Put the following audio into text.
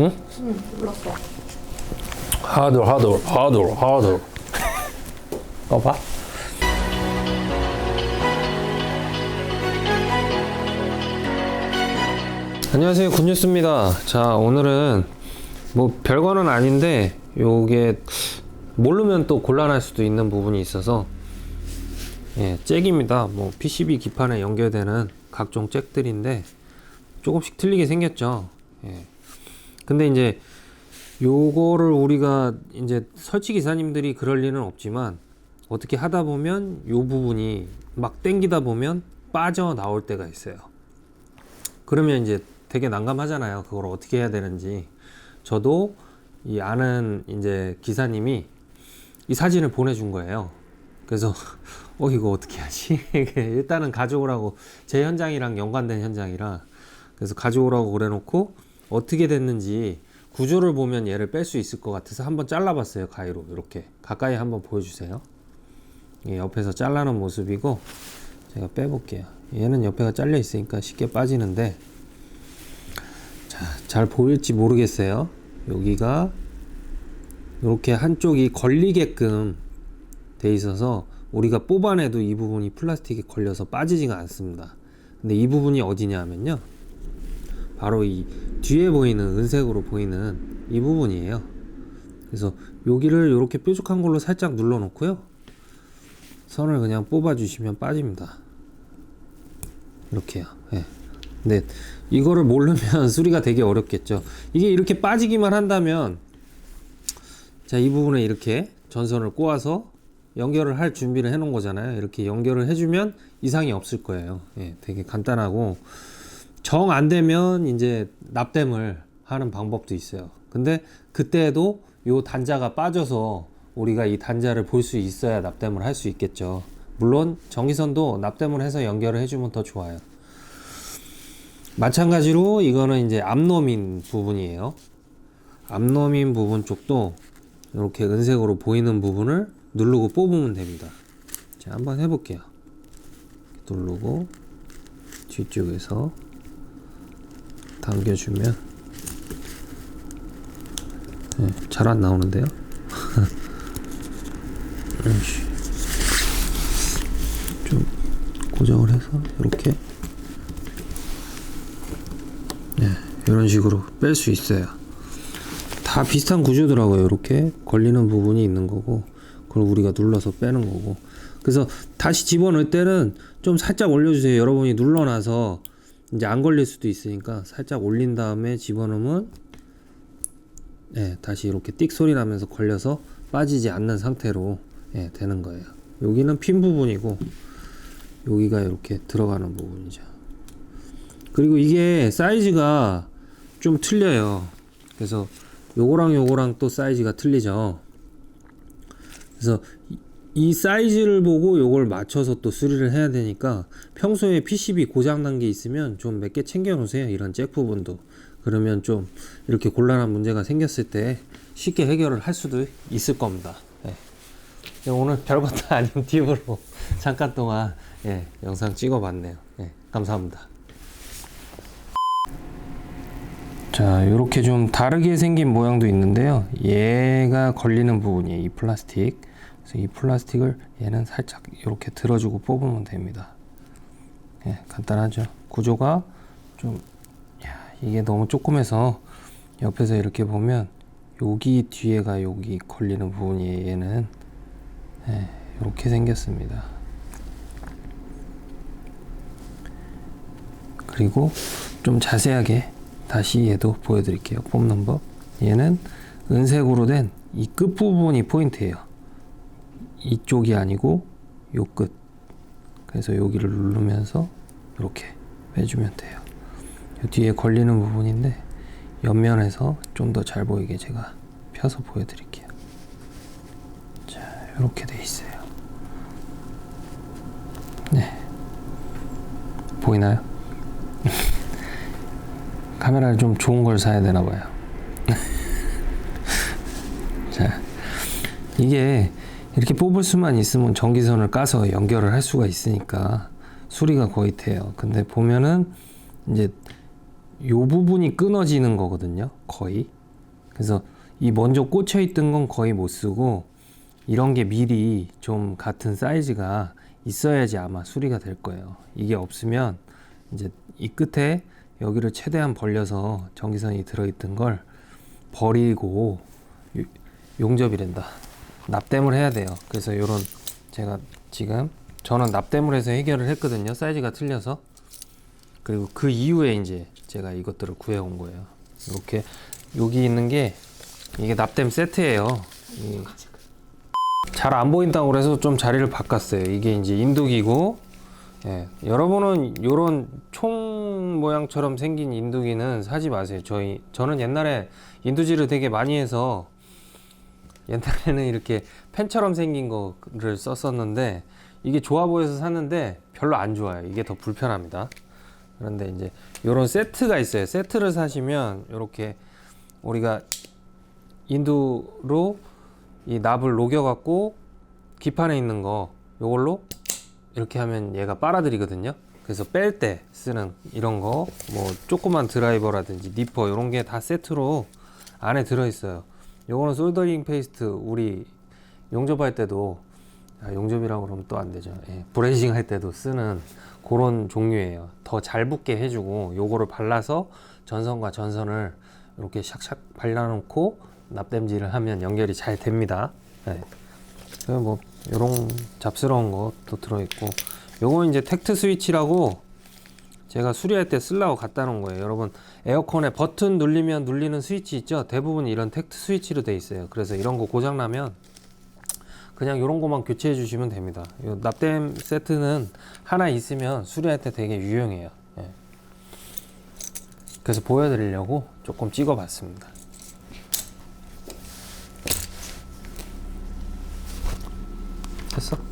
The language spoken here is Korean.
응? 응, 눌렀어. 하드 하드 하드 하드 꺼봐 안녕하세요 군뉴스입니다 자 오늘은 뭐 별거는 아닌데 요게 모르면 또 곤란할 수도 있는 부분이 있어서 예, 잭입니다 뭐 PCB 기판에 연결되는 각종 잭들인데 조금씩 틀리게 생겼죠 예. 근데 이제 요거를 우리가 이제 설치 기사님들이 그럴 리는 없지만 어떻게 하다 보면 요 부분이 막 땡기다 보면 빠져 나올 때가 있어요. 그러면 이제 되게 난감하잖아요. 그걸 어떻게 해야 되는지. 저도 이 아는 이제 기사님이 이 사진을 보내준 거예요. 그래서 어 이거 어떻게 하지? 일단은 가져오라고 제 현장이랑 연관된 현장이라 그래서 가져오라고 그래놓고 어떻게 됐는지 구조를 보면 얘를 뺄 수 있을 것 같아서 한번 잘라봤어요 가위로. 이렇게. 가까이 한번 보여주세요. 예, 옆에서 잘라놓은 모습이고 제가 빼볼게요. 얘는 옆에가 잘려 있으니까 쉽게 빠지는데 자, 잘 보일지 모르겠어요. 여기가 이렇게 한쪽이 걸리게끔 돼 있어서 우리가 뽑아내도 이 부분이 플라스틱에 걸려서 빠지지가 않습니다. 근데 이 부분이 어디냐 하면요 바로 이 뒤에 보이는 은색으로 보이는 이 부분이에요. 그래서 여기를 이렇게 뾰족한 걸로 살짝 눌러 놓고요. 선을 그냥 뽑아 주시면 빠집니다. 이렇게요. 예. 근데 이거를 모르면 수리가 되게 어렵겠죠. 이게 이렇게 빠지기만 한다면 자, 이 부분에 이렇게 전선을 꼬아서 연결을 할 준비를 해 놓은 거잖아요. 이렇게 연결을 해 주면 이상이 없을 거예요. 예, 되게 간단하고 정 안 되면 이제 납땜을 하는 방법도 있어요. 근데 그때도 요 단자가 빠져서 우리가 이 단자를 볼 수 있어야 납땜을 할 수 있겠죠. 물론 전기선도 납땜을 해서 연결을 해주면 더 좋아요. 마찬가지로 이거는 이제 앞놈인 부분이에요. 앞놈인 부분 쪽도 이렇게 은색으로 보이는 부분을 누르고 뽑으면 됩니다. 자, 한번 해볼게요. 누르고 뒤쪽에서 당겨주면 네, 잘안 나오는데요. 좀 고정을 해서 이렇게 네, 이런 식으로 뺄 수 있어요. 다 비슷한 구조더라고요. 이렇게 걸리는 부분이 있는 거고 그걸 우리가 눌러서 빼는 거고 그래서 다시 집어넣을 때는 좀 살짝 올려주세요. 여러분이 눌러놔서 이제 안 걸릴 수도 있으니까 살짝 올린 다음에 집어넣으면 예, 다시 이렇게 띡 소리 나면서 걸려서 빠지지 않는 상태로 예, 되는 거예요. 여기는 핀 부분이고 여기가 이렇게 들어가는 부분이죠. 그리고 이게 사이즈가 좀 틀려요. 그래서 요거랑 요거랑 또 사이즈가 틀리죠. 그래서 이- 이 사이즈를 보고 요걸 맞춰서 또 수리를 해야 되니까 평소에 PCB 고장 난 게 있으면 좀 몇 개 챙겨 놓으세요. 이런 잭 부분도. 그러면 좀 이렇게 곤란한 문제가 생겼을 때 쉽게 해결을 할 수도 있을 겁니다. 예. 오늘 별것도 아닌 팁으로 잠깐 동안 예, 영상 찍어 봤네요. 예, 감사합니다. 자, 이렇게 좀 다르게 생긴 모양도 있는데요. 얘가 걸리는 부분이에요. 이 플라스틱. 그래서 이 플라스틱을 얘는 살짝 이렇게 들어주고 뽑으면 됩니다. 예, 간단하죠. 구조가 좀, 야, 이게 너무 조그매서 옆에서 이렇게 보면 여기 뒤에가 여기 걸리는 부분이 얘는 예, 이렇게 생겼습니다. 그리고 좀 자세하게 다시 얘도 보여드릴게요. 뽑는 법. 얘는 은색으로 된 이 끝부분이 포인트예요. 이쪽이 아니고 요 끝. 그래서 여기를 누르면서 이렇게 빼주면 돼요. 요 뒤에 걸리는 부분인데 옆면에서 좀 더 잘 보이게 제가 펴서 보여드릴게요. 자, 이렇게 돼 있어요. 네. 보이나요? 카메라를 좀 좋은 걸 사야 되나 봐요. 자, 이게 이렇게 뽑을 수만 있으면 전기선을 까서 연결을 할 수가 있으니까 수리가 거의 돼요. 근데 보면은 이제 요 부분이 끊어지는 거거든요. 거의. 그래서 이 먼저 꽂혀 있던 건 거의 못 쓰고 이런 게 미리 좀 같은 사이즈가 있어야지 아마 수리가 될 거예요. 이게 없으면 이제 이 끝에 여기를 최대한 벌려서 전기선이 들어있던 걸 버리고 요- 용접이란다. 납땜을 해야 돼요. 그래서 요런 제가 지금 저는 납땜을 해서 해결을 했거든요. 사이즈가 틀려서. 그리고 그 이후에 이제 제가 이것들을 구해온 거예요. 이렇게 여기 있는 게 이게 납땜 세트예요. 잘 안 보인다고 그래서 좀 자리를 바꿨어요. 이게 이제 인두기고, 예, 여러분은 이런 총 모양처럼 생긴 인두기는 사지 마세요. 저희 저는 옛날에 인두지를 되게 많이 해서 옛날에는 이렇게 펜처럼 생긴 거를 썼었는데 이게 좋아 보여서 샀는데 별로 안 좋아요. 이게 더 불편합니다. 그런데 이제 이런 세트가 있어요. 세트를 사시면 이렇게 우리가 인두로 이 납을 녹여갖고 기판에 있는 거 요걸로 이렇게 하면 얘가 빨아들이거든요. 그래서 뺄 때 쓰는 이런 거, 뭐 조그만 드라이버라든지 니퍼 이런 게 다 세트로 안에 들어 있어요. 요거는 솔더링 페이스트 우리 용접할 때도 아, 용접이라고 그러면 또 안 되죠. 예, 브레이징 할 때도 쓰는 그런 종류예요. 더 잘 붙게 해주고 요거를 발라서 전선과 전선을 이렇게 샥샥 발라놓고 납땜질을 하면 연결이 잘 됩니다. 예. 그뭐 요런 잡스러운 것도 들어있고 요거 이제 텍트 스위치라고 제가 수리할 때 쓰려고 갖다 놓은 거예요. 여러분 에어컨에 버튼 눌리면 눌리는 스위치 있죠? 대부분 이런 텍트 스위치로 돼 있어요. 그래서 이런 거 고장 나면 그냥 이런 거만 교체해 주시면 됩니다. 요 납땜 세트는 하나 있으면 수리할 때 되게 유용해요. 예. 그래서 보여드리려고 조금 찍어 봤습니다. 됐어?